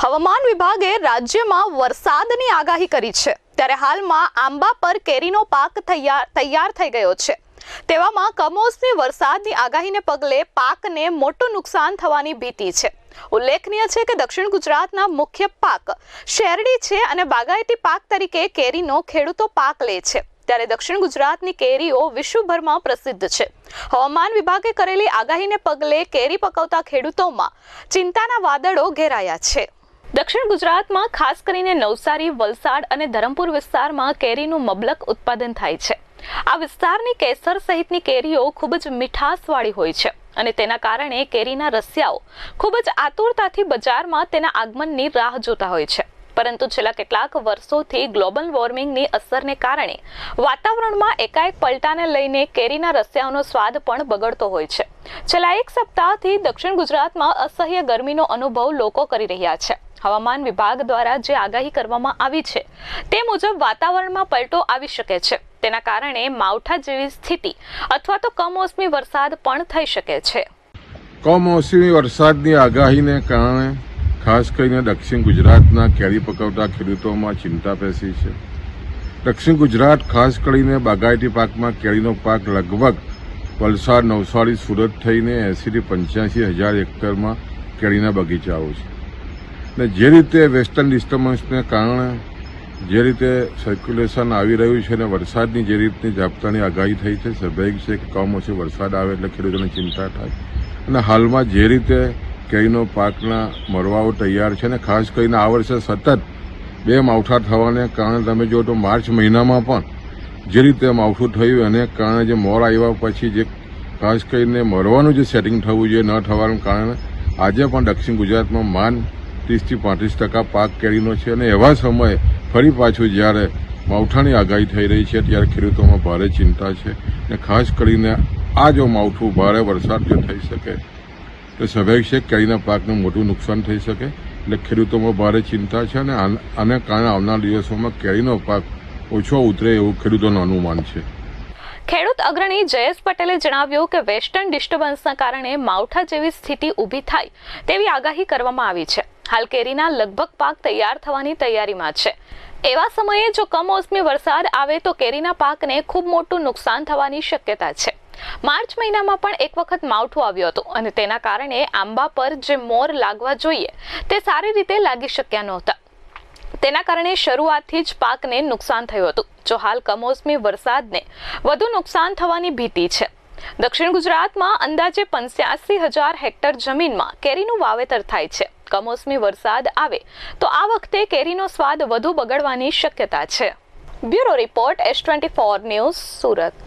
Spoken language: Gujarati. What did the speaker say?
હવામાન વિભાગે રાજ્યમાં વરસાદની આગાહી કરી છે. ત્યારે હાલમાં આંબા પર કેરીનો પાક તૈયાર થઈ ગયો છે. તેવામાં કમોસમી વરસાદની આગાહીને પગલે પાકને મોટું નુકસાન થવાની ભીતિ છે. ઉલ્લેખનીય છે કે દક્ષિણ ગુજરાતના મુખ્ય પાક શેરડી છે અને બાગાયતી પાક તરીકે કેરીનો ખેડૂતો પાક લે છે. ત્યારે દક્ષિણ ગુજરાતની કેરીઓ વિશ્વભરમાં પ્રસિદ્ધ છે. હવામાન વિભાગે કરેલી આગાહીને પગલે કેરી પકવતા ખેડૂતોમાં ચિંતાના વાદળો ઘેરાયા છે. દક્ષિણ ગુજરાતમાં ખાસ કરીને નવસારી, વલસાડ અને ધરમપુર વિસ્તારમાં કેરીનું મબલક ઉત્પાદન થાય છે. આ વિસ્તારની કેસર સહિતની કેરીઓ ખૂબ જ મીઠાસવાળી હોય છે અને તેના કારણે કેરીના રસિયાઓ ખૂબ જ આતુરતાથી બજારમાં તેના આગમનની રાહ જોતા હોય છે. પરંતુ છેલ્લા કેટલાક વર્ષોથી ગ્લોબલ વોર્મિંગની અસરને કારણે વાતાવરણમાં એકાએક પલટાને લઈને કેરીના રસિયાઓનો સ્વાદ પણ બગડતો હોય છે. છેલ્લા એક સપ્તાહથી દક્ષિણ ગુજરાતમાં અસહ્ય ગરમીનો અનુભવ લોકો કરી રહ્યા છે. હવામાન વિભાગ દ્વારા જે આગાહી કરવામાં આવી છે, તે મુજબ વાતાવરણમાં પલટો આવી શકે છે. તેના કારણે માવઠા જેવી સ્થિતિ અથવા તો કમોસમી વરસાદ પણ થઈ શકે છે. કમોસમી વરસાદની આગાહીને કારણે ખાસ કરીને દક્ષિણ ગુજરાતના કેરી પકવતા ખેડૂતોમાં ચિંતા પેસી છે. દક્ષિણ ગુજરાત ખાસ કરીને બાગાયતી પાકમાં કેરીનો પાક લગભગ વલસાડ, નવસારી, સુરત થઈને એંસીથી પંચ્યાસી હજાર હેક્ટરમાં કેરીના બગીચાઓ છે. ને જે રીતે વેસ્ટર્ન ડિસ્ટર્બન્સને કારણે જે રીતે સર્ક્યુલેશન આવી રહ્યું છે અને વરસાદની જે રીતની ઝાપટાની આગાહી થઈ છે સ્વાભાવિક છે કે કમોસમી વરસાદ આવે એટલે ખેડૂતોને ચિંતા થાય. અને હાલમાં જે રીતે કેરીનો પાકના મરવાઓ તૈયાર છે ને ખાસ કરીને આ વર્ષે સતત બે માવઠા થવાને કારણે તમે જો તો માર્ચ મહિનામાં પણ જે રીતે માવઠું થયું એને કારણે જે મોર આવ્યા પછી જે ખાસ કરીને મરવાનું જે સેટિંગ થવું જોઈએ ન થવાનું કારણે આજે પણ દક્ષિણ ગુજરાતમાં માન ત્રીસથી પાંત્રીસ ટકા પાક કેરીનો છે અને એવા સમયે ફરી પાછું જ્યારે માવઠાની આગાહી થઈ રહી છે ત્યારે ખેડૂતોમાં ભારે ચિંતા છે ને ખાસ કરીને આ જો માવઠું ભારે વરસાદ જો થઈ શકે, તો સ્વાભાવિક છે કેરીના પાકને મોટું નુકસાન થઈ શકે, એટલે ખેડૂતોમાં ભારે ચિંતા છે અને આને કારણે આવનાર દિવસોમાં કેરીનો પાક ઓછો ઉતરે એવું ખેડૂતોનું અનુમાન છે. ખેડૂત અગ્રણી જયેશ પટેલે જણાવ્યું કે વેસ્ટર્ન ડિસ્ટર્બન્સના કારણે માવઠા જેવી સ્થિતિ ઊભી થાય તેવી આગાહી કરવામાં આવી છે. હાલ કેરીના લગભગ પાક તૈયાર થવાની તૈયારીમાં છે. એવા સમયે જો કમોસમી વરસાદ આવે તો કેરીના પાકને ખૂબ મોટું નુકસાન થવાની શક્યતા છે. માર્ચ મહિનામાં પણ એક વખત માવઠું આવ્યું હતું અને તેના કારણે આંબા પર જે મોર લાગવા જોઈએ, તે સારી રીતે લાગી શક્યા નહોતા. તેના કારણે શરૂઆતથી જ પાકને નુકસાન થયું હતું. જો હાલ કમોસમી વરસાદને વધુ નુકસાન થવાની ભીતિ છે. દક્ષિણ ગુજરાતમાં અંદાજે પંચ્યાસી હજાર હેક્ટર જમીનમાં કેરીનું વાવેતર થાય છે. કમોસમી વરસાદ આવે. તો આ વખતે કેરીનો સ્વાદ વધુ બગડવાની શક્યતા છે. Bureau report S twenty four news Surat.